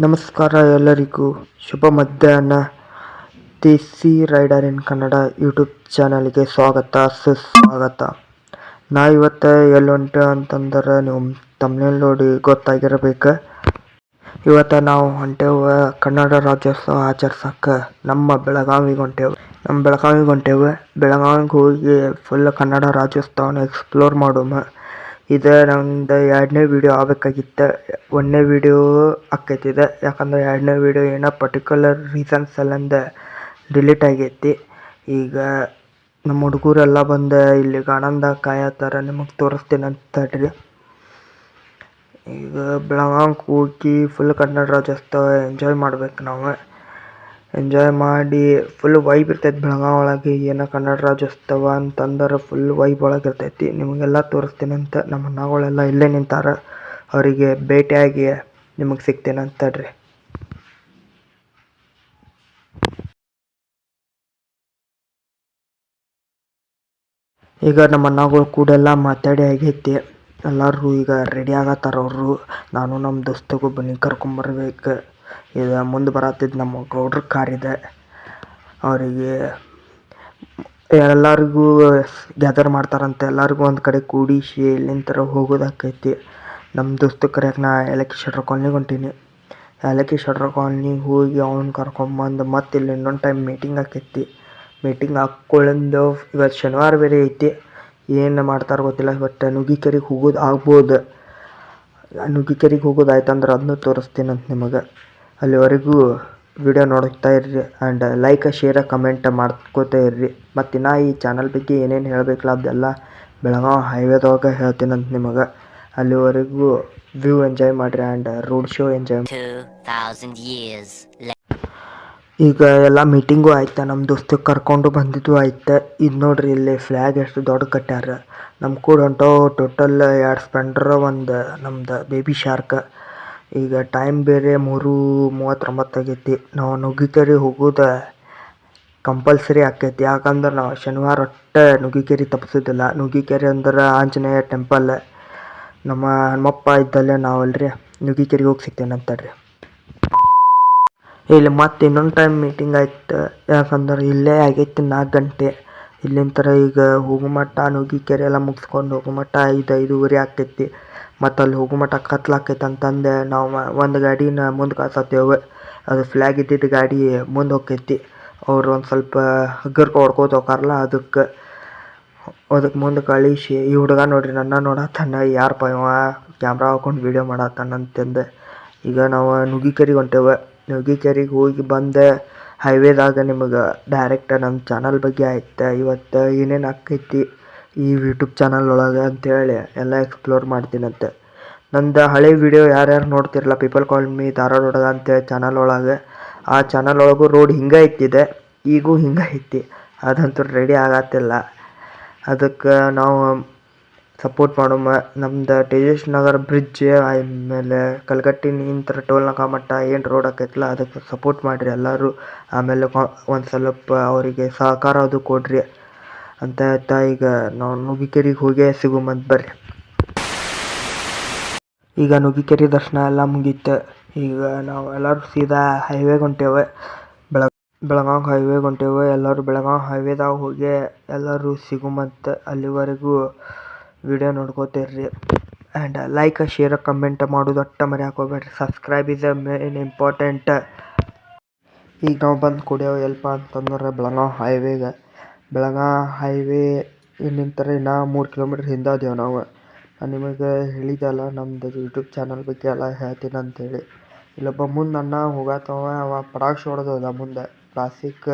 ನಮಸ್ಕಾರ ಎಲ್ಲರಿಗೂ. ಶುಭ ಮಧ್ಯಾಹ್ನ. Desi rider in Kannada YouTube ಚಾನಲ್ಗೆ ಸ್ವಾಗತ, ಸುಸ್ವಾಗತ. ನಾ ಇವತ್ತು ಎಲ್ಲಿ ಅಂತಂದ್ರೆ ನೀವು ತಮ್ಮನೇಲಿ ನೋಡಿ ಗೊತ್ತಾಗಿರ್ಬೇಕು. ಇವತ್ತು ನಾವು ಹೊಂಟೇವು ಕನ್ನಡ ರಾಜ್ಯೋತ್ಸವ ಆಚರಿಸೋಕೆ. ನಮ್ಮ ಬೆಳಗಾವಿಗೆ ಹೊಂಟೇವು. ನಮ್ಮ ಬೆಳಗಾವಿಗೆ ಹೊಂಟೇವು. ಬೆಳಗಾವಿಗೆ ಹೋಗಿ ಫುಲ್ ಕನ್ನಡ ರಾಜ್ಯೋತ್ಸವನ ಎಕ್ಸ್ಪ್ಲೋರ್ ಮಾಡೋಮ. ಇದು ನಮ್ದು ಎರಡನೇ ವಿಡಿಯೋ ಆಗಬೇಕಾಗಿತ್ತು. ಒಂದನೇ ವಿಡಿಯೋ ಆಕೈತಿ ಇದು ಯಾಕಂದ್ರೆ ಎರಡನೇ ವಿಡಿಯೋ ಏನೋ ಪರ್ಟಿಕ್ಯುಲರ್ ರೀಸನ್ಸ್ ಸಲಿಂದ ಡಿಲೀಟ್ ಆಗೈತಿ. ಈಗ ನಮ್ಮ ಹುಡುಗರೆಲ್ಲ ಬಂದು ಇಲ್ಲಿ ಗಾರ್ಡನ್ದಾಗ ಕಾಯತ್ತಾರ ನಿಮಗೆ ತೋರಿಸ್ತೀನಿ ಅಂತ ತಡ್ರಿ ಈಗ ಬೆಳಗಾಂಗೆ ಹೋಗಿ ಫುಲ್ ಕನ್ನಡ ರಾಜ್ಯೋತ್ಸವ ಎಂಜಾಯ್ ಮಾಡ್ಬೇಕು ನಾವು. ಎಂಜಾಯ್ ಮಾಡಿ ಫುಲ್ ವೈಬ್ ಇರ್ತೈತಿ ಬೆಳಗಾವಿ ಒಳಗೆ. ಏನ ಕನ್ನಡ ರಾಜ್ಯೋತ್ಸವ ಅಂತಂದ್ರೆ ಫುಲ್ ವೈಬ್ ಒಳಗೆ ಇರ್ತೈತಿ. ನಿಮಗೆಲ್ಲ ತೋರಿಸ್ತೀನಿ ಅಂತ ನಮ್ಮ ಅಣ್ಣಗಳೆಲ್ಲ ಇಲ್ಲೇ ನಿಂತಾರ. ಅವರಿಗೆ ಭೇಟಿಯಾಗಿ ನಿಮಗೆ ಸಿಗ್ತೇನೆ ಅಂತ ತಡ್ರಿ ಈಗ ನಮ್ಮ ಅಣ್ಣಗಳು ಕೂಡ ಎಲ್ಲ ಮಾತಾಡಿ ಆಗೈತಿ. ಎಲ್ಲರೂ ಈಗ ರೆಡಿ ಆಗತ್ತಾರ ಅವರು. ನಾನು ನಮ್ಮ ದೋಸ್ತಗೂ ಬನ್ನಿ ಕರ್ಕೊಂಬರ್ಬೇಕು. ಇದು ಮುಂದೆ ಬರತ್ತಿದ್ದು ನಮ್ಮ ಗೌಡ್ರ ಕಾರ್ ಇದೆ. ಅವರಿಗೆ ಎಲ್ಲರಿಗೂ ಗ್ಯಾದರ್ ಮಾಡ್ತಾರಂತೆ. ಎಲ್ಲರಿಗೂ ಒಂದು ಕಡೆ ಕೂಡಿಸಿ ಇಲ್ಲಿಂತರ ಹೋಗೋದಾಕೈತಿ. ನಮ್ಮ ದೋಸ್ತ ಕರೆಯಕ್ಕೆ ನಾ ಏಲಕ್ಕಿ ಶೆಟ್ರ್ ಕಾಲ್ನಿಗೆ ಹೊಂಟೀನಿ. ಏಲಕ್ಕಿ ಶೆಟ್ರ್ ಕಾಲ್ನಿಗೆ ಹೋಗಿ ಅವ್ನ ಕರ್ಕೊಂಬಂದು ಮತ್ತೆ ಇಲ್ಲಿ ಇನ್ನೊಂದು ಟೈಮ್ ಮೀಟಿಂಗ್ ಆಕೈತಿ ಮೀಟಿಂಗ್ ಹಾಕ್ಕೊಳ್ಳಂದು ಇವತ್ತು ಶನಿವಾರ ಬೇರೆ ಐತಿ. ಏನು ಮಾಡ್ತಾರೆ ಗೊತ್ತಿಲ್ಲ ಇವತ್ತು ನುಗ್ಗಿಕೆರೆಗೆ ಹೋಗೋದು ಆಗ್ಬೋದು. ನುಗ್ಗಿಕೆರೆಗೆ ಹೋಗೋದು ಆಯ್ತಂದ್ರೆ ಅದನ್ನೂ ತೋರಿಸ್ತೀನಂತ ನಿಮಗೆ. ಅಲ್ಲಿವರೆಗೂ ವಿಡಿಯೋ ನೋಡ್ತಾ ಇರ್ರಿ ಆ್ಯಂಡ್ ಲೈಕ್ ಶೇರ್ ಕಮೆಂಟ್ ಮಾಡ್ಕೋತಾ ಇರ್ರಿ. ಮತ್ತು ನಾ ಈ ಚಾನಲ್ ಬಗ್ಗೆ ಏನೇನು ಹೇಳಬೇಕಲ್ಲ ಅದೆಲ್ಲ ಬೆಳಗಾವಿ ಹೈವೇದಾಗ ಹೇಳ್ತೀನಂತ ನಿಮಗೆ. ಅಲ್ಲಿವರೆಗೂ ವ್ಯೂ ಎಂಜಾಯ್ ಮಾಡಿರಿ and road show enjoy 2,000 years ಈಗ ಎಲ್ಲ ಮೀಟಿಂಗು ಆಯ್ತು ನಮ್ಮ ದೋಸ್ತಿಗೆ ಕರ್ಕೊಂಡು ಬಂದಿದ್ದು ಆಯ್ತು. ಇದು ನೋಡ್ರಿ ಇಲ್ಲಿ ಫ್ಲ್ಯಾಗ್ ಎಷ್ಟು ದೊಡ್ಡ ಕಟ್ಟ್ಯಾರ ನಮ್ಮ ಕೂಡ ಹೊಂಟವು ಟೋಟಲ್ ಎರಡು ಸ್ಪೆಂಡ್ರ್ ಒಂದು ನಮ್ದು ಬೇಬಿ ಶಾರ್ಕ್ ಈಗ ಟೈಮ್ ಬೇರೆ ಮೂರು ಮೂವತ್ತೊಂಬತ್ತು ಆಗೈತಿ. ನಾವು ನುಗ್ಗಿಕೇರಿ ಹೋಗೋದು ಕಂಪಲ್ಸರಿ ಆಕೈತಿ. ಯಾಕಂದ್ರೆ ನಾವು ಶನಿವಾರ ಒಟ್ಟು ನುಗ್ಗಿಕೆರೆ ತಪ್ಪಿಸೋದಿಲ್ಲ. ನುಗ್ಗಿಕೇರಿ ಅಂದ್ರೆ ಆಂಜನೇಯ ಟೆಂಪಲ್ ನಮ್ಮ ಹನುಮಪ್ಪ ಇದ್ದಲ್ಲೇ ನಾವಲ್ರಿ ನುಗ್ಗಿಕೇರಿಗೆ ಹೋಗಿ ಸಿಗ್ತೇನೆ ಅಂತಡ್ರಿ ಇಲ್ಲಿ ಮತ್ತೆ ಇನ್ನೊಂದು ಟೈಮ್ ಮೀಟಿಂಗ್ ಆಯ್ತು. ಯಾಕಂದ್ರೆ ಇಲ್ಲೇ ಆಗೈತಿ ನಾಲ್ಕು ಗಂಟೆ. ಇಲ್ಲಿಂತರ ಈಗ ಹೋಗುಮಟ್ಟ ಮಟ್ಟ ನುಗ್ಗಿಕೆರೆ ಎಲ್ಲ ಮುಗಿಸ್ಕೊಂಡು ಹೋಗುಮಟ್ಟ ಐದು ಐದೂವರೆ ಆಕೈತಿ. ಮತ್ತು ಅಲ್ಲಿ ಹೋಗೋ ಮಟ್ಟ ಕತ್ಲಾಕೈತೆ ಅಂತಂದು, ನಾವು ಒಂದು ಗಾಡಿನ ಮುಂದೆ ಕಳ್ಸತ್ತೇವೆ ಅದು ಫ್ಲ್ಯಾಗ್ ಇದ್ದಿದ್ದು ಗಾಡಿ ಮುಂದೆ ಹೋಕ್ಕೈತಿ ಅವ್ರು ಒಂದು ಸ್ವಲ್ಪ ಹಗ್ಗರ್ಕ ಹೊಡ್ಕೋತ ಹೋಕಾರಲ್ಲ ಅದಕ್ಕೆ. ಅದಕ್ಕೆ ಮುಂದೆ ಕಳಿಸಿ, ಈ ಹುಡುಗ ನೋಡ್ರಿ ನನ್ನ ನೋಡತ್ತಾನ ಯಾರಪ್ಪ ಇವ? ಕ್ಯಾಮ್ರಾ ಹಾಕೊಂಡು ವೀಡಿಯೋ ಮಾಡತ್ತಾನ ಅಂತಂದು. ಈಗ ನಾವು ನುಗ್ಗಿಕೆರೆಗೆ ಹೊಂಟೇವೆ. ನುಗ್ಗಿಕೆರೆಗೆ ಹೋಗಿ ಬಂದು. ಹೈವೇದಾಗ ನಿಮಗೆ ಡೈರೆಕ್ಟ್ ನಮ್ಮ ಚಾನಲ್ ಬಗ್ಗೆ ಆಯ್ತು. ಇವತ್ತು ಏನೇನು ಆಕೈತಿ ಈ ಯೂಟ್ಯೂಬ್ ಚಾನಲ್ ಒಳಗೆ ಅಂತೇಳಿ ಎಲ್ಲ ಎಕ್ಸ್ಪ್ಲೋರ್ ಮಾಡ್ತೀನಂತೆ. ನಂದು ಹಳೆ ವಿಡಿಯೋ ಯಾರ್ಯಾರು ನೋಡ್ತಿರಲ್ಲ ಪೀಪಲ್ ಕಾಲ್ ಮೀ ಧಾರವಾಡ ಅಂತ ಅಂತೇಳಿ ಚಾನಲ್ ಒಳಗೆ. ಆ ಚಾನಲ್ ಒಳಗೂ ರೋಡ್ ಹಿಂಗೆ ಇತ್ತಿದೆ ಈಗೂ ಹಿಂಗೆ ಐತಿ. ಅದಂತೂ ರೆಡಿ ಆಗತ್ತಿಲ್ಲ. ಅದಕ್ಕೆ ನಾವು ಸಪೋರ್ಟ್ ಮಾಡೋಮ ನಮ್ದು ತೇಜಸ್ ನಗರ ಬ್ರಿಡ್ಜ್ ಆಮೇಲೆ ಕಲ್ಗಟ್ಟಿ ನಿಂತರ ಟೋಲ್ ನಾಕ ಮಟ್ಟ ಏನು ರೋಡ್ ಆಕೈತಲ್ಲ ಅದಕ್ಕೆ ಸಪೋರ್ಟ್ ಮಾಡಿರಿ ಎಲ್ಲರೂ. ಆಮೇಲೆ ಒಂದು ಸ್ವಲ್ಪ ಅವರಿಗೆ ಸಹಕಾರ ಅದು ಕೊಡ್ರಿ ಅಂತ ಹೇಳ್ತಾ ಈಗ ನಾವು ನುಗ್ಗಿಕೆರಿಗೆ ಹೋಗೇ ಸಿಗುಮಂತ ಬರ್ರಿ. ಈಗ ನುಗ್ಗಿಕೆರೆ ದರ್ಶನ ಎಲ್ಲ ಮುಗೀತು. ಈಗ ನಾವು ಎಲ್ಲರೂ ಸೀದಾ ಹೈವೇಗೆ ಹೊಂಟೇವೆ. ಬೆಳಗ್ ಬೆಳಗಾವಿ ಹೈವೇಗೆ ಹೊಂಟೇವೆ. ಎಲ್ಲರೂ ಬೆಳಗಾವಿ ಹೈವೇದಾಗ ಹೋಗಿ ಎಲ್ಲರೂ ಸಿಗುಮಂತ ಅಲ್ಲಿವರೆಗೂ. ವಿಡಿಯೋ ನೋಡ್ಕೋತಿರ್ರಿ. ಆ್ಯಂಡ್ ಲೈಕ್ ಶೇರ್ ಕಮೆಂಟ್ ಮಾಡೋದು ಅಟ್ಟ ಮರ್ಯಾಕೆ ಹೋಗ್ಬೇಡ್ರಿ ಸಬ್ಸ್ಕ್ರೈಬ್ ಇಸ್ ಮೇನ್ ಇಂಪಾರ್ಟೆಂಟ್ ಈಗ ನಾವು ಬಂದು ಕುಡಿಯೋ ಎಲ್ಪ ಅಂತಂದ್ರೆ ಬೆಳಗಾವಿ ಹೈವೇಗೆ ಬೆಳಗಾವಿ ಹೈವೇ ನಿಂತರೆ ಇನ್ನೂ ಮೂರು ಕಿಲೋಮೀಟ್ರ್ ಹಿಂದೆ ಅದೇವೆ ನಾವು. ನಾನು ನಿಮಗೆ ಹೇಳಿದ್ದಲ್ಲ ನಮ್ಮದು ಯೂಟ್ಯೂಬ್ ಚಾನಲ್ ಬಗ್ಗೆ ಎಲ್ಲ ಹೇಳ್ತೀನಿ ಅಂತೇಳಿ. ಇಲ್ಲೊಬ್ಬ ಮುಂದೆ ಅಣ್ಣ ಹೋಗತ್ತವ ಅವ ಪಟಾಕ್ಷಿ ಹೊಡೆದೋದ ಮುಂದೆ. ಕ್ಲಾಸಿಕ್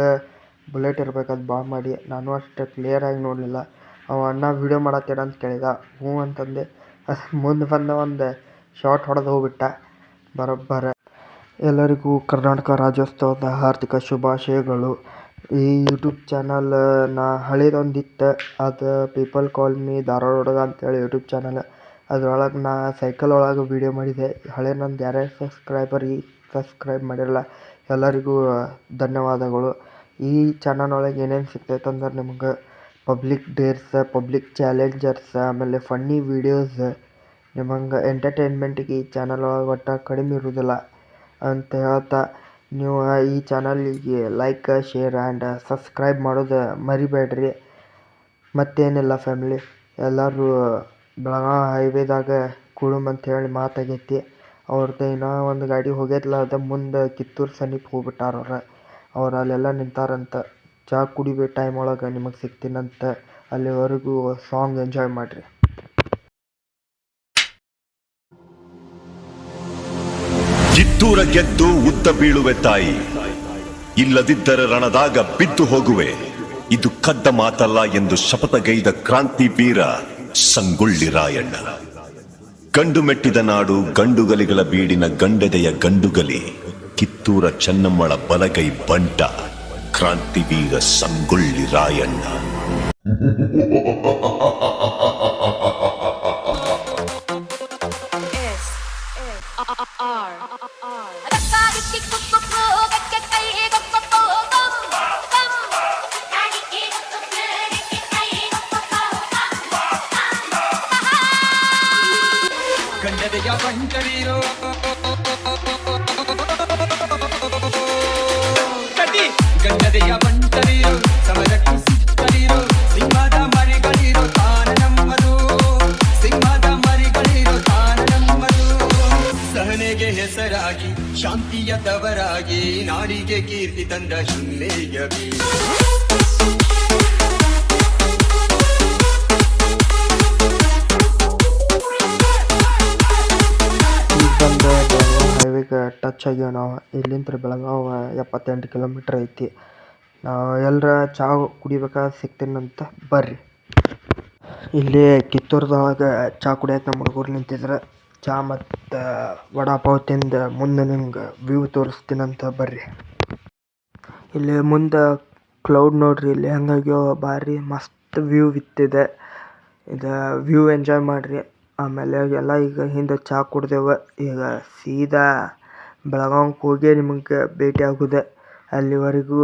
ಬುಲೆಟ್ ಇರ್ಬೇಕು, ಅದು ಭಾಳ ಮಾಡಿ. ನಾನು ಅಷ್ಟು ಕ್ಲಿಯರಾಗಿ ನೋಡಲಿಲ್ಲ. ಅವ ಅಣ್ಣ ವೀಡಿಯೋ ಮಾಡತ್ತೀರ ಅಂತ ಕೇಳಿದ. ಹ್ಞೂ ಅಂತಂದೆ. ಮುಂದೆ ಬಂದ ಒಂದು ಶಾಟ್ ಹೊಡೆದು ಹೋಗ್ಬಿಟ್ಟ. ಬರೋಬ್ಬರ. ಎಲ್ಲರಿಗೂ ಕರ್ನಾಟಕ ರಾಜ್ಯೋತ್ಸವದ ಹಾರ್ದಿಕ ಶುಭಾಶಯಗಳು. ಈ ಯೂಟ್ಯೂಬ್ ಚಾನಲ್ ನಾ ಹಳೇದೊಂದಿತ್ತು. ಅದು ಪೀಪಲ್ ಕಾಲ್ ಮೀ ಧಾರವಾಡ ಹುಡುಗ ಅಂತೇಳಿ ಯೂಟ್ಯೂಬ್ ಚಾನಲ್ ಅದ್ರೊಳಗೆ ನಾ ಸೈಕಲ್ ಒಳಗೆ ವೀಡಿಯೋ ಮಾಡಿದೆ. ಹಳೆ ನಂದು ಯಾರೇ ಸಬ್ಸ್ಕ್ರೈಬರ್ ಈ ಸಬ್ಸ್ಕ್ರೈಬ್ ಮಾಡಿರಲ್ಲ, ಎಲ್ಲರಿಗೂ ಧನ್ಯವಾದಗಳು. ಈ ಚಾನಲ್ ಒಳಗೆ ಏನೇನು ಸಿಗ್ತೈತೆ ಅಂದ್ರೆ ನಿಮ್ಗೆ ಪಬ್ಲಿಕ್ ಡೇರ್ಸ್, ಪಬ್ಲಿಕ್ ಚಾಲೆಂಜರ್ಸ್, ಆಮೇಲೆ ಫನ್ನಿ ವೀಡಿಯೋಸ್. ನಿಮಗೆ ಎಂಟರ್ಟೈನ್ಮೆಂಟಿಗೆ ಈ ಚಾನಲ್ ಒಳಗೆ ಒಟ್ಟು ಕಡಿಮೆ ಇರುವುದಿಲ್ಲ ಅಂತ ಹೇಳ್ತಾ, ನೀವು ಈ ಚಾನಲಿಗೆ ಲೈಕ್, ಶೇರ್ ಆ್ಯಂಡ್ ಸಬ್ಸ್ಕ್ರೈಬ್ ಮಾಡೋದು ಮರಿಬೇಡ್ರಿ. ಮತ್ತೇನಿಲ್ಲ ಫ್ಯಾಮಿಲಿ, ಎಲ್ಲರೂ ಬೆಳಗಾವಿ ಹೈವೇದಾಗ ಅಂತ ಹೇಳಿ ಮಾತಾಗೈತಿ ಅವ್ರದ್ದು ಇನ್ನೂ ಒಂದು ಗಾಡಿ ಹೋಗೈತಲ್ಲ ಅದು ಮುಂದೆ ಕಿತ್ತೂರು ಸಮೀಪ ಹೋಗ್ಬಿಟ್ಟಾರ ಅವ್ರು. ಅವ್ರು ಅಲ್ಲೆಲ್ಲ ನಿಂತಾರಂತ. ಚಹಾ ಕುಡಿಬೇ ಟೈಮ್ ಒಳಗೆ ನಿಮಗೆ ಸಿಗ್ತೀನಂತ ಅಲ್ಲಿವರೆಗೂ ಸಾಂಗ್ ಎಂಜಾಯ್ ಮಾಡಿರಿ. ಕಿತ್ತೂರ ಗೆದ್ದು ಉದ್ದ ಬೀಳುವೆ ತಾಯಿ. ಇಲ್ಲದಿದ್ದರೆ ರಣದಾಗ ಬಿದ್ದು ಹೋಗುವೆ. ಇದು ಕದ್ದ ಮಾತಲ್ಲ ಎಂದು ಶಪಥಗೈದ ಕ್ರಾಂತಿ ವೀರ ಸಂಗೊಳ್ಳಿ ರಾಯಣ್ಣ. ಗಂಡು ಮೆಟ್ಟಿದ ನಾಡು ಗಂಡುಗಲಿಗಳ ಬೀಡಿನ ಗಂಡೆದೆಯ ಗಂಡುಗಲಿ ಕಿತ್ತೂರ ಚೆನ್ನಮ್ಮಳ ಬಲಗೈ ಬಂಟ. ಕ್ರಾಂತಿವೀರ ಸಂಗೊಳ್ಳಿ ರಾಯಣ್ಣ ಗಂಡದೆಯ ಬಂಟರೀರೋ ಕಟ್ಟಿ ಗಂಡದೆಯ ಬಂಟರೀರೋ ಸಮರಕ್ಕೆ ಸಿಕ್ಕರೀರೋ ಸಿಂಹದ ಮರಿಗಳಿರೋ, ತಾನ ನಮ್ಮದು. ಸಿಂಹದ ಮರಿಗಳಿರೋ ಸಹನೆಗೆ ಹೆಸರಾಗಿ ಶಾಂತಿಯ ತವರಾಗಿ ನಾಡಿಗೆ ಕೀರ್ತಿ ತಂದ ಹಿನ್ನೆಲೆಯ ಟಚ್ ನಾವು ಇಲ್ಲಿಂದ ಬೆಳಗಾವಿ, ಎಪ್ಪತ್ತೆಂಟು ಕಿಲೋಮೀಟ್ರ್ ಐತಿ. ನಾವು ಎಲ್ಲರ ಚಹಾ ಕುಡಿಬೇಕಾದ್ರೆ ಸಿಗ್ತೀನಂತ ಬರ್ರಿ. ಇಲ್ಲಿ ಕಿತ್ತೂರ್ದೊಳಗೆ ಚಹಾ ಕುಡಿಯಕ್ಕೆ ನಮ್ಮ ಹುಡುಗರು ನಿಂತಿದ್ರೆ ಚಹಾ ಮತ್ತು ವಡಾಪಾವ್ ತಿಂದು ಮುಂದೆ ನಿಮ್ಗೆ ವ್ಯೂ ತೋರಿಸ್ತೀನಂತ ಬರ್ರಿ. ಇಲ್ಲಿ ಮುಂದೆ ಕ್ಲೌಡ್ ನೋಡ್ರಿ, ಇಲ್ಲಿ ಹಂಗಾಗಿ ಭಾರಿ ಮಸ್ತ್ ವ್ಯೂ ಇತ್ತಿದೆ. ಇದು ವ್ಯೂ ಎಂಜಾಯ್ ಮಾಡಿರಿ. ಆಮೇಲೆ ಎಲ್ಲ ಈಗ ಹಿಂದೆ ಚಹಾ ಕುಡ್ದೆವು, ಈಗ ಸೀದಾ ಬೆಳಗಾವಿಗೆ ಹೋಗಿ ನಿಮಗೆ ಭೇಟಿ ಆಗೋದೆ ಅಲ್ಲಿವರೆಗೂ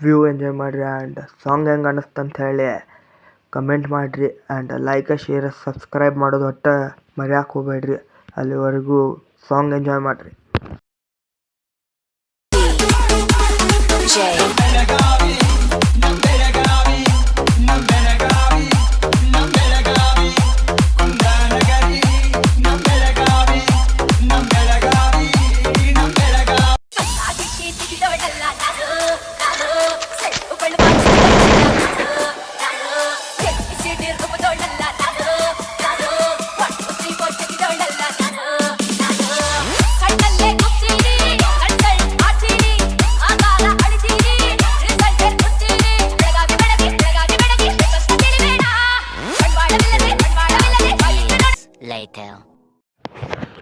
ವ್ಯೂ ಎಂಜಾಯ್ ಮಾಡಿರಿ ಆ್ಯಂಡ್ ಸಾಂಗ್ ಹೆಂಗೆ ಅನ್ನಿಸ್ತು ಅಂತ ಹೇಳಿ ಕಮೆಂಟ್ ಮಾಡಿರಿ ಆ್ಯಂಡ್ ಲೈಕ್, ಶೇರ್, ಸಬ್ಸ್ಕ್ರೈಬ್ ಮಾಡೋದು ಒಟ್ಟು ಮರ್ಯಾಕೆ ಹೋಗ್ಬ್ಯಾಡ್ರಿ ಅಲ್ಲಿವರೆಗೂ ಸಾಂಗ್ ಎಂಜಾಯ್ ಮಾಡಿರಿ.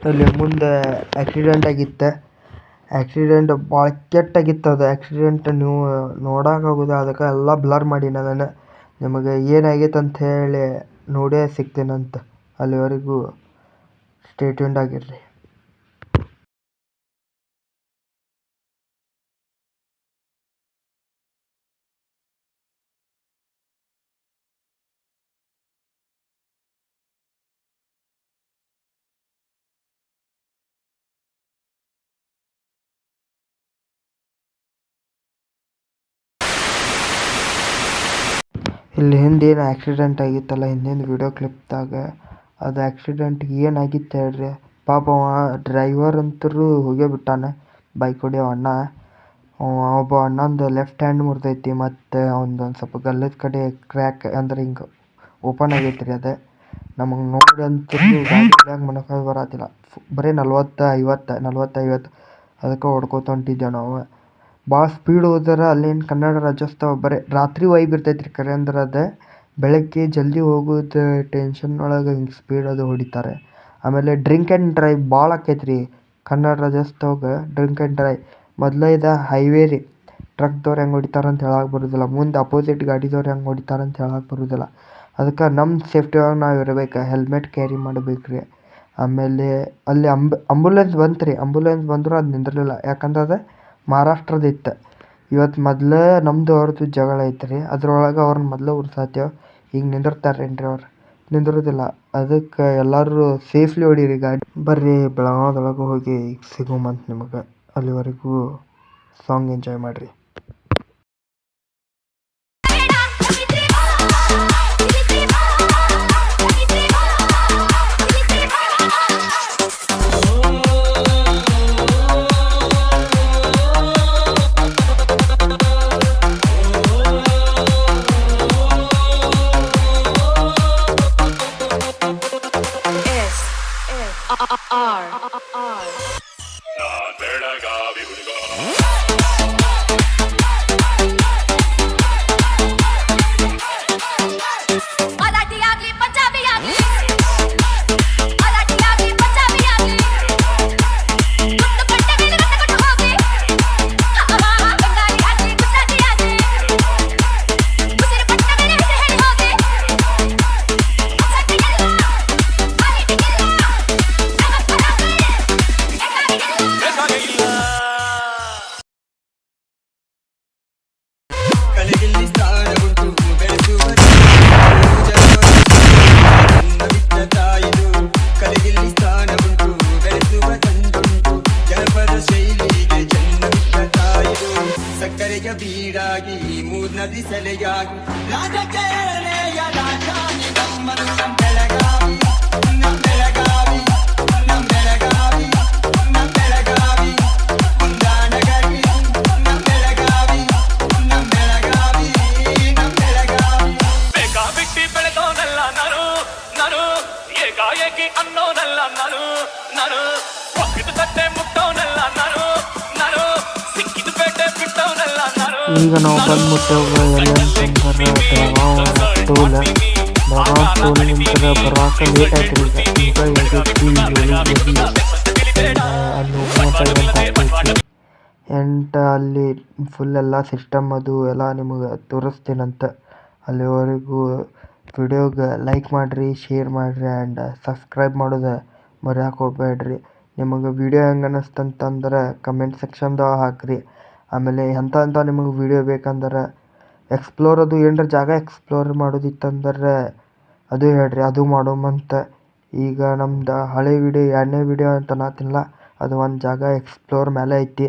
ಅಲ್ಲಿ ಮುಂದೆ ಆಕ್ಸಿಡೆಂಟ್ ಆಗಿತ್ತು. ಆಕ್ಸಿಡೆಂಟ್ ಭಾಳ ಕೆಟ್ಟಾಗಿತ್ತು ಅದು. ಆಕ್ಸಿಡೆಂಟ್ ನೀವು ನೋಡೋಕ್ಕಾಗೋದು ಅದಕ್ಕೆ ಎಲ್ಲ ಬ್ಲರ್ ಮಾಡೀನಿ ಅದನ್ನು. ನಿಮಗೆ ಏನಾಗೈತೆ ಅಂತ ಹೇಳಿ ನೋಡೇ ಸಿಗ್ತೀನಂತ ಅಲ್ಲಿವರೆಗೂ ಸ್ಟೇ ಟ್ಯೂನ್ಡ್ ಆಗಿರ್ರಿ. ಇಲ್ಲಿ ಹಿಂದೆ ಏನು ಆಕ್ಸಿಡೆಂಟ್ ಆಗಿತ್ತಲ್ಲ, ಹಿಂದಿನ ವಿಡಿಯೋ ಕ್ಲಿಪ್ದಾಗ ಅದು ಆಕ್ಸಿಡೆಂಟ್ ಏನಾಗಿತ್ತು ಹೇಳ್ರಿ? ಪಾಪ ಅವ ಡ್ರೈವರ್ ಅಂತರೂ ಹೋಗೇ ಬಿಟ್ಟಾನ ಬೈಕ್ ಹೊಡಿಯೋ ಅಣ್ಣ. ಒಬ್ಬ ಅಣ್ಣಂದು ಲೆಫ್ಟ್ ಹ್ಯಾಂಡ್ ಮುರಿದೈತಿ, ಮತ್ತು ಅವ್ನದು ಒಂದು ಸ್ವಲ್ಪ ಗಲ್ಲದ ಕಡೆ ಕ್ರ್ಯಾಕ್ ಅಂದ್ರೆ ಹಿಂಗೆ ಓಪನ್ ಆಗೈತೆ ರೀ ಅದು. ನಮಗೆ ನೋಡಿ ಅಂತೂ ಗಾಡಿ ಮನಸ್ಸೇ ಬರತ್ತಿಲ್ಲ ಬರೀ ನಲ್ವತ್ತು ಐವತ್ತು ನಲ್ವತ್ತು ಐವತ್ತು ಅದಕ್ಕೆ ಹೊಡ್ಕೋತ ಹೊಂಟಿದ್ದೇವೆ ನಾವು ಭಾಳ ಸ್ಪೀಡ್ ಹೋದ್ರೆ ಅಲ್ಲೇನು ಕನ್ನಡ ರಾಜ್ಯೋತ್ಸವ ಬರೀ ರಾತ್ರಿ ವೈಬ್ ಇರ್ತೈತೆ ರೀ ಖರೆ ಅಂದ್ರೆ ಅದು ಬೆಳಗ್ಗೆ ಜಲ್ದಿ ಹೋಗೋದು ಟೆನ್ಷನ್ ಒಳಗೆ ಹಿಂಗೆ ಸ್ಪೀಡ್ ಅದು ಹೊಡಿತಾರೆ. ಆಮೇಲೆ ಡ್ರಿಂಕ್ ಆ್ಯಂಡ್ ಡ್ರೈವ್ ಭಾಳ ಆಕೈತೆ ರೀ ಕನ್ನಡ ರಾಜ್ಯೋತ್ಸವಕ್ಕೆ ಡ್ರಿಂಕ್ ಆ್ಯಂಡ್ ಡ್ರೈವ್ ಮೊದಲೇ ಇದು ಹೈವೇ ರೀ ಟ್ರಕ್ದವ್ರು ಹೆಂಗೆ ಹೊಡಿತಾರೆ ಅಂತ ಹೇಳಕ್ಕೆ ಬರೋದಿಲ್ಲ, ಮುಂದೆ ಅಪೋಸಿಟ್ ಗಾಡಿದವ್ರು ಹೆಂಗೆ ಹೊಡಿತಾರೆ ಅಂತ ಹೇಳಕ್ಕೆ ಬರೋದಿಲ್ಲ. ಅದಕ್ಕೆ ನಮ್ಮ ಸೇಫ್ಟಿ ಒಳಗೆ ನಾವು ಇರಬೇಕು ಹೆಲ್ಮೆಟ್ ಕ್ಯಾರಿ ಮಾಡ್ಬೇಕು ರೀ. ಆಮೇಲೆ ಅಲ್ಲಿ ಅಂಬ್ ಅಂಬುಲೆನ್ಸ್ ಬಂತು ರೀ ಅಂಬುಲೆನ್ಸ್ ಬಂದರೂ ಅದು ನಿಂದಿರಲಿಲ್ಲ. ಯಾಕಂದ್ರೆ ಅದು ಮಹಾರಾಷ್ಟ್ರದ್ದು ಇತ್ತು ಇವತ್ತು ಮೊದ್ಲು ನಮ್ಮದು ಅವ್ರದ್ದು ಜಗಳ ಐತ್ರಿ. ಅದ್ರೊಳಗೆ ಅವ್ರನ್ನ ಮೊದಲು ಉರ್ಸಾತೇವ್ ಈಗ ನಿಂದಿರ್ತಾರೆ ಏನ್ರಿ ರೀ ಅವ್ರು? ನಿಂದಿರೋದಿಲ್ಲ. ಅದಕ್ಕೆ ಎಲ್ಲರೂ ಸೇಫ್ಲಿ ಹೊಡೀರಿ ಗಾಡಿ. ಬರ್ರಿ ಬೆಳಗಾವ್ದೊಳಗೆ ಹೋಗಿ ಸಿಗುಮಂತ ನಿಮಗೆ. ಅಲ್ಲಿವರೆಗೂ ಸಾಂಗ್ ಎಂಜಾಯ್ ಮಾಡಿರಿ. ಸಕ್ಕರೆಗೆ ಬೀಡಾಗಿ ಮೂರ್ನದಿ ಸೆಲೆಯಾಗಿ. ರಾಜಕ್ಕೆ ಎರಡನೆಯ ರಾಜಧಾನಿ ನಮ್ಮದು ನಮ್ಮ ಬೆಳಗಾವಿ ನಮ್ಮ ಬೆಳಗಾವಿ. ಈಗ ನಾವು ಬಂದ್ಬಿಟ್ಟೇವು ಎಲ್ಲಂತಂದ್ರೆ ಟೋಲ್ ಬೆಳಗಾವ್ ಟೋಲ್ ನಿಂತರ ಬರಾಕ ಲೇಟ್ ಆಯ್ತು ಈಗ ಈಗ ಮೂವತ್ತೈದು ಗಂಟೆ ಅಲ್ಲಿ ಫುಲ್ ಎಲ್ಲ ಸಿಸ್ಟಮ್ ಅದು ಎಲ್ಲ ನಿಮಗೆ ತೋರಿಸ್ತೀನಂತ. ಅಲ್ಲಿವರೆಗೂ ವಿಡಿಯೋಗೆ ಲೈಕ್ ಮಾಡಿರಿ ಶೇರ್ ಮಾಡಿರಿ ಆ್ಯಂಡ್ ಸಬ್ಸ್ಕ್ರೈಬ್ ಮಾಡೋದು ಮರ್ಯಾಕೆ ಹೋಗ್ಬೇಡ್ರಿ. ನಿಮಗೆ ವಿಡಿಯೋ ಹೆಂಗೆ ಅನ್ನಿಸ್ತಂತಂದ್ರೆ ಕಮೆಂಟ್ ಸೆಕ್ಷನ್ದಾಗ ಹಾಕಿರಿ. ಆಮೇಲೆ ಎಂಥ ಎಂಥ ನಿಮಗೆ ವೀಡಿಯೋ ಬೇಕಂದ್ರೆ ಎಕ್ಸ್ಪ್ಲೋರ್ ಅದು ಏನರ ಜಾಗ ಎಕ್ಸ್ಪ್ಲೋರ್ ಮಾಡೋದಿತ್ತಂದ್ರೆ ಅದು ಹೇಳ್ರಿ, ಅದು ಮಾಡೋಮಂತ ಈಗ ನಮ್ದು ಹಳೆ ವಿಡಿಯೋ ಎರಡನೇ ವಿಡಿಯೋ ಅಂತ ಅನ್ನತ್ತಿಲ್ಲ ಅದು ಒಂದು ಜಾಗ ಎಕ್ಸ್ಪ್ಲೋರ್ ಮೇಲೆ ಐತಿ.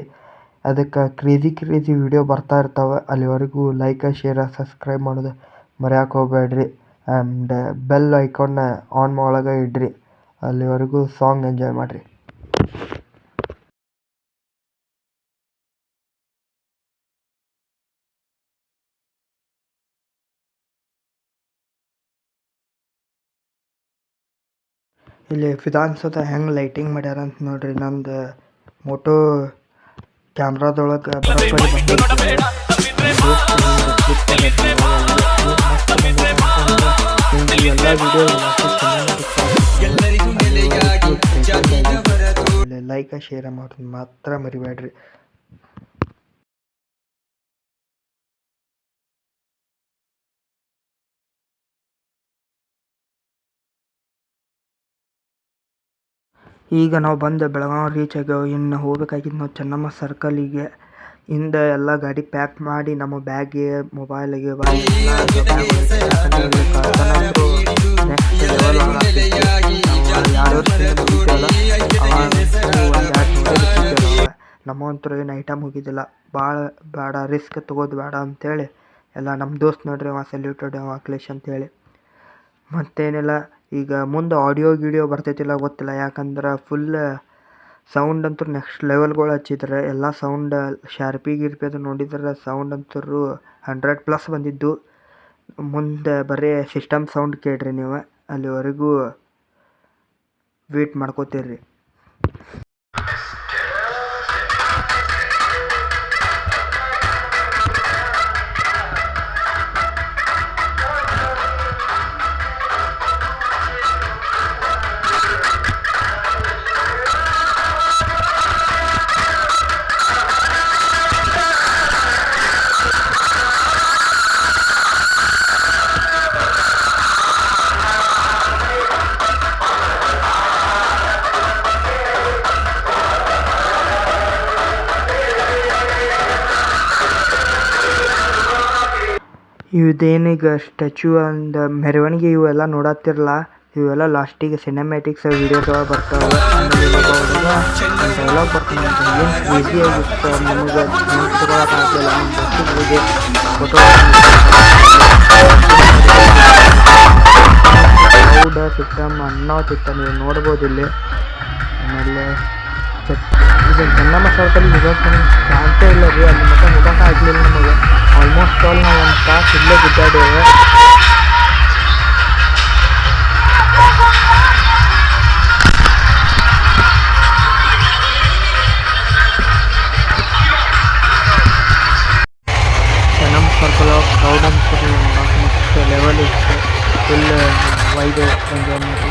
ಅದಕ್ಕೆ ಕ್ರೇಜಿ ಕ್ರೇಜಿ ವಿಡಿಯೋ ಬರ್ತಾ ಇರ್ತಾವೆ. ಅಲ್ಲಿವರೆಗೂ ಲೈಕ್ ಶೇರ್ ಸಬ್ಸ್ಕ್ರೈಬ್ ಮಾಡೋದು ಮರ್ಯಾಕೆ ಹೋಗ್ಬೇಡ್ರಿ. ಆ್ಯಂಡ್ ಬೆಲ್ ಐಕಾನ್ನ ಆನ್ ಒಳಗೆ ಇಡ್ರಿ. ಅಲ್ಲಿವರೆಗೂ ಸಾಂಗ್ ಎಂಜಾಯ್ ಮಾಡಿರಿ. ಇಲ್ಲಿ ವಿಧಾನಸೌಧ ಹೆಂಗ್ ಲೈಟಿಂಗ್ ಮಾಡ್ಯಾರ ಅಂತ ನೋಡ್ರಿ ನಂದು ಮೋಟೋ ಕ್ಯಾಮ್ರಾದೊಳಗೆ ಲೈಕ್ ಶೇರ್ ಮಾಡೋದು ಮಾತ್ರ ಮರಿಬೇಡ್ರಿ ಈಗ ನಾವು ಬಂದು ಬೆಳಗಾವಿ ರೀಚ್ ಆಗ್ಯಾವ ಇನ್ನು ಹೋಗ್ಬೇಕಾಗಿದ್ದು ನಾವು ಚೆನ್ನಮ್ಮ ಸರ್ಕಲಿಗೆ ಹಿಂದೆ ಎಲ್ಲ ಗಾಡಿ ಪ್ಯಾಕ್ ಮಾಡಿ ನಮ್ಮ ನಮ್ಮಂತರ ಲೆವೆಲ್ ನಮ್ಮಂತರೂ ಏನು ಐಟಮ್ ಹೋಗಿದ್ದಿಲ್ಲ. ಭಾಳ ಬೇಡ ರಿಸ್ಕ್ ತೊಗೋದು ಬೇಡ ಅಂತೇಳಿ ಎಲ್ಲ ನಮ್ಮ ದೋಸ್ತ್ ನೋಡ್ರಿ ಅವ ಸಲ್ಯೂಟೆಡ್ ಅವ ಅಖಿಲೇಶ್ ಅಂತೇಳಿ. ಮತ್ತೇನಿಲ್ಲ. ಈಗ ಮುಂದೆ ಆಡಿಯೋ ಗೀಡಿಯೋ ಬರ್ತೈತಿಲ್ಲ ಗೊತ್ತಿಲ್ಲ. ಯಾಕಂದ್ರೆ ಫುಲ್ ಸೌಂಡ್ ಅಂತೂ ನೆಕ್ಸ್ಟ್ ಲೆವೆಲ್ಗಳು ಹಚ್ಚಿದ್ರೆ, ಎಲ್ಲ ಸೌಂಡ್ ಶಾರ್ಪಿ ಗಿರ್ಪಿ ಅದು ನೋಡಿದ್ರೆ ಸೌಂಡ್ ಅಂತೂ ಹಂಡ್ರೆಡ್ ಪ್ಲಸ್ ಬಂದಿದ್ದು. ಮುಂದೆ ಬರೀ ಸಿಸ್ಟಮ್ ಸೌಂಡ್ ಕೇಳಿರಿ ನೀವು. ಅಲ್ಲಿವರೆಗೂ ವೇಟ್ ಮಾಡ್ಕೋತೀರಿ ಇದೇನೀಗ ಸ್ಟ್ಯಾಚು ಅಂದ ಮೆರವಣಿಗೆ ಇವೆಲ್ಲ ನೋಡತ್ತಿರಲ್ಲ ಇವೆಲ್ಲ ಲಾಸ್ಟಿಗೆ ಸಿನಿಮ್ಯಾಟಿಕ್ಸ್ ವಿಡಿಯೋದೊಳಗೆ ಬರ್ತಾವೆ. ಡೈಲಾಗ್ ಬರ್ತಾನೆ ಏನು ಈಸಿಯಾಗಿತ್ತು ನಮಗೆ ತಗೊಳಕ್ಕಾಗಲಿಲ್ಲ ನಮ್ಮ ದೋಸ್ತರಿಗೆ ಫೋಟೋ ಕ್ರೌಡ್ ಸಿಸ್ಟಮ್ ಅನ್ನೋ ಸಿಸ್ಟಮ್ ನೀವು ನೋಡ್ಬೋದು ಇಲ್ಲಿ. ಆಮೇಲೆ ಇದು ಚೆನ್ನಮ್ಮ ಸರ್ಕಲ್ ಹೋಗೋಕೆ ಚಾನ್ಸೇ ಇಲ್ಲ ರೀ, ಅಲ್ಲಿ ಮತ್ತೆ ಹೋಗೋಕೆ ಆಗಲಿಲ್ಲ ನಮಗೆ. ಆಲ್ಮೋಸ್ಟ್ ಆಲ್ ನಾವು ಒಂದು ತಾಸು ಇಲ್ಲೇ ಗುದ್ದಾಡೇವೆ ಚೆನ್ನಮ್ಮ ಸರ್ಕಲ್ ಕ್ರೌಡ್ ಅಂತ ಮಸ್ತ್ ಲೆವೆಲ್ ಇತ್ತು ಫುಲ್ ವೈಡ್ ಎಂಜಾಯ್ ಮಾಡಿ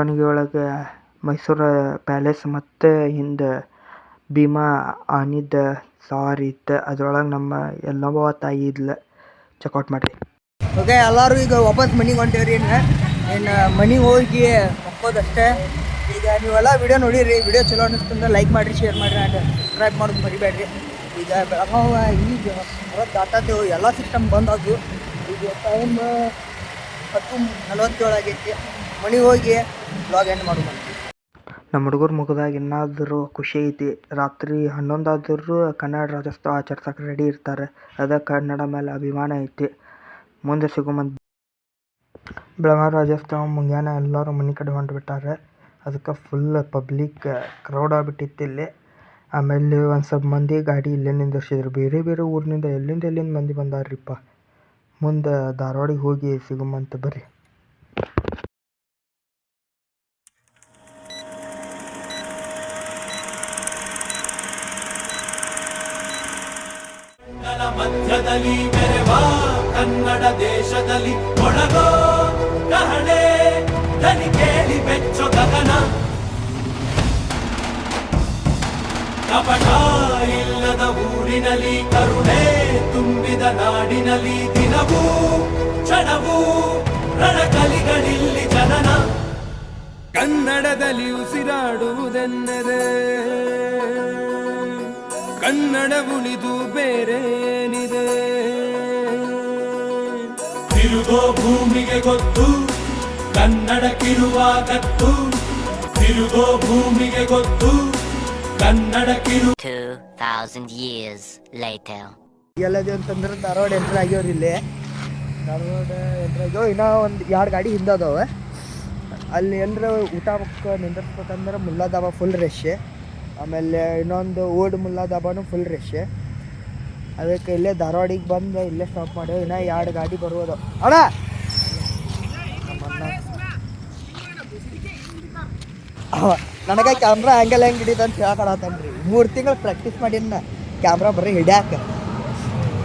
ಮೆರವಣಿಗೆ ಒಳಗೆ ಮೈಸೂರು ಪ್ಯಾಲೇಸ್ ಮತ್ತು ಹಿಂದೆ ಭೀಮಾ ಆನಿದ್ ಸವಾರಿ ಇತ್ತು ಅದ್ರೊಳಗೆ ನಮ್ಮ ಎಲ್ಲವ್ವ ತಾಯಿ ಇದ್ಲು. ಚೆಕ್ಔಟ್ ಮಾಡಿರಿ. ಓಕೆ ಎಲ್ಲರೂ ಈಗ ವಾಪಸ್ ಮನೆಗೆ ಹೊಂಟೇವ್ರಿ ಇನ್ನು. ಇನ್ನು ಮನೆಗೆ ಹೋಗಿ ಮಕ್ಕೋದಷ್ಟೇ. ಈಗ ನೀವೆಲ್ಲ ವಿಡಿಯೋ ನೋಡಿರಿ. ವಿಡಿಯೋ ಚಲೋ ಅನ್ನಿಸ್ತಂದ್ರೆ ಲೈಕ್ ಮಾಡಿರಿ ಶೇರ್ ಮಾಡಿರಿ ಆ್ಯಂಡ್ ಸಬ್ಸ್ಕ್ರೈಬ್ ಮಾಡೋದು ಮರಿಬೇಡ್ರಿ ಈಗ ಬೆಳಗಾವ ಈಗ ಹೊರಗೆ ದಾಟಾತೇವು ಎಲ್ಲ ಸಿಸ್ಟಮ್ ಬಂದಾದ್ರು ಈಗ ಟೈಮ್ ಹತ್ತು ನಲವತ್ತೇಳು ಆಗೈತಿ. ಮನೆಗೆ ಹೋಗಿ ಬ್ಲಾಗ್ ಎಂಡ್ ಮಾಡೋದು ನಮ್ಮ ಹುಡುಗರ ಮುಖದಾಗ ಏನಾದರೂ ಖುಷಿ ಐತಿ, ರಾತ್ರಿ ಹನ್ನೊಂದಾದರೂ ಕನ್ನಡ ರಾಜ್ಯೋತ್ಸವ ಆಚರಿಸೋಕೆ ರೆಡಿ ಇರ್ತಾರೆ. ಅದ ಕನ್ನಡ ಮೇಲೆ ಅಭಿಮಾನ ಐತಿ. ಮುಂದೆ ಸಿಗುಮಂತ ಬೆಳಗಾವಿ ರಾಜ್ಯೋತ್ಸವ ಮುಂಜಾನೆ ಎಲ್ಲರೂ ಮನೆ ಕಡೆ ಹೊಂಟ್ಬಿಟ್ಟಾರೆ. ಅದಕ್ಕೆ ಫುಲ್ ಪಬ್ಲಿಕ್ ಕ್ರೌಡ್ ಆಗಿಬಿಟ್ಟಿತ್ತು ಇಲ್ಲಿ. ಆಮೇಲೆ ಒಂದು ಸ್ವಲ್ಪ ಮಂದಿ ಗಾಡಿ ಇಲ್ಲೇ ನಿಂದಿರ್ಸಿದ್ರು. ಬೇರೆ ಬೇರೆ ಊರಿನಿಂದ ಎಲ್ಲಿಂದ ಎಲ್ಲಿಂದ ಮಂದಿ ಬಂದಾರ್ರಿಪ್ಪ. ಮುಂದೆ ಧಾರವಾಡಿಗೆ ಹೋಗಿ ಸಿಗುಮಂತ ಬರ್ರಿ. ಮಧ್ಯದಲ್ಲಿ ಮೆರೆವಾ ಕನ್ನಡ ದೇಶದಲ್ಲಿ ಒಳಗೋ ಕಹಳೆ ದನಿ ಕೇಳಿ ಬೆಚ್ಚೋ ಗಗನ. ಕಪಟ ಇಲ್ಲದ ಊರಿನಲ್ಲಿ ಕರುಣೆ ತುಂಬಿದ ನಾಡಿನಲ್ಲಿ ದಿನವೂ ಕ್ಷಣವೂ ರಣಕಲಿಗಳಿಲ್ಲಿ ಜನನ. ಕನ್ನಡದಲ್ಲಿ ಉಸಿರಾಡುವುದೆಂದರೆ ಕನ್ನಡ ಉಳಿದು ಬೇರೇನಿದೆ? ತಿರುಗೋ ಭೂಮಿಗೆ ಗೊತ್ತು ಕನ್ನಡ ಕಿರುವಾಗತ್ತು ತಿರುಗೋ ಭೂಮಿಗೆ ಗೊತ್ತು ಕಿರು 2,000 years later. ಎಲ್ಲದೇ ಅಂತಂದ್ರೆ ಧಾರವಾಡ ಎಂಟ್ರ್ ಆಗ್ಯವ್ರಿ ಇಲ್ಲಿ. ಧಾರವಾಡ ಎಂಟ್ರ್ ಆಗ್ಯೋ ಇನ್ನೂ ಒಂದು ಎರಡು ಗಾಡಿ ಹಿಂದೆ ಅದಾವೆ. ಅಲ್ಲಿ ಎಲ್ಲರ ಊಟ ಮಕ್ಕ ನಿಂದಿರ್ಸ್ಬೇಕಂದ್ರೆ ಮುಲ್ಲಾ ದಾಬಾ ಫುಲ್ ರಶ್ ಆಮೇಲೆ ಇನ್ನೊಂದು ಓಡ್ ಮುಲ್ಲಾ ದಾಬಾನು ಫುಲ್ ರಶ್ ಅದಕ್ಕೆ ಇಲ್ಲೇ ಧಾರವಾಡಿಗೆ ಬಂದು ಇಲ್ಲೇ ಸ್ಟಾಪ್ ಮಾಡಿ, ಇನ್ನ ಎರಡು ಗಾಡಿ ಬರ್ಬೋದು ಅಣ್ಣ! ನನಗೆ ಕ್ಯಾಮ್ರಾ ಆ್ಯಂಗಲ್ ಹೆಂಗೆ ಹಿಡಿದ ಅಂತ ಹೇಳಕಡತ್ತನ್ರಿ. ಮೂರು ತಿಂಗಳು ಪ್ರಾಕ್ಟೀಸ್ ಮಾಡಿನ ಕ್ಯಾಮ್ರಾ ಬರೀ ಹಿಡ್ಯಾಕ.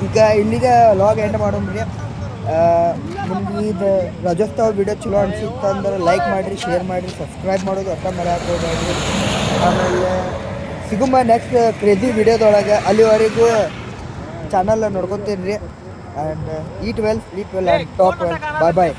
ಈಗ ಇಲ್ಲಿಗೆ ಲಾಗ್ ಎಂಡ್ ಮಾಡೋಣ್ರಿ. ನಿಮ್ಗೆ ಇದು ರಜೋತ್ಸವ ವಿಡಿಯೋ ಚಲೋ ಅನಿಸುತ್ತೆ ಅಂದ್ರೆ ಲೈಕ್ ಮಾಡಿರಿ ಶೇರ್ ಮಾಡಿರಿ ಸಬ್ಸ್ಕ್ರೈಬ್ ಮಾಡೋದು ಅರ್ಥ ಮರೆಯಾಕೋಬೇಡ್ರಿ ಆಮೇಲೆ ಸಿಗುಮ್ಮ ನೆಕ್ಸ್ಟ್ ಕ್ರೇಜಿ ವಿಡಿಯೋದೊಳಗೆ ಅಲ್ಲಿವರೆಗೂ ಚಾನಲ್ ನೋಡ್ಕೊತೀನಿ. ರೀ ಆ್ಯಂಡ್ ಈ ಟ್ವೆಲ್ ಈ twelve and top bye bye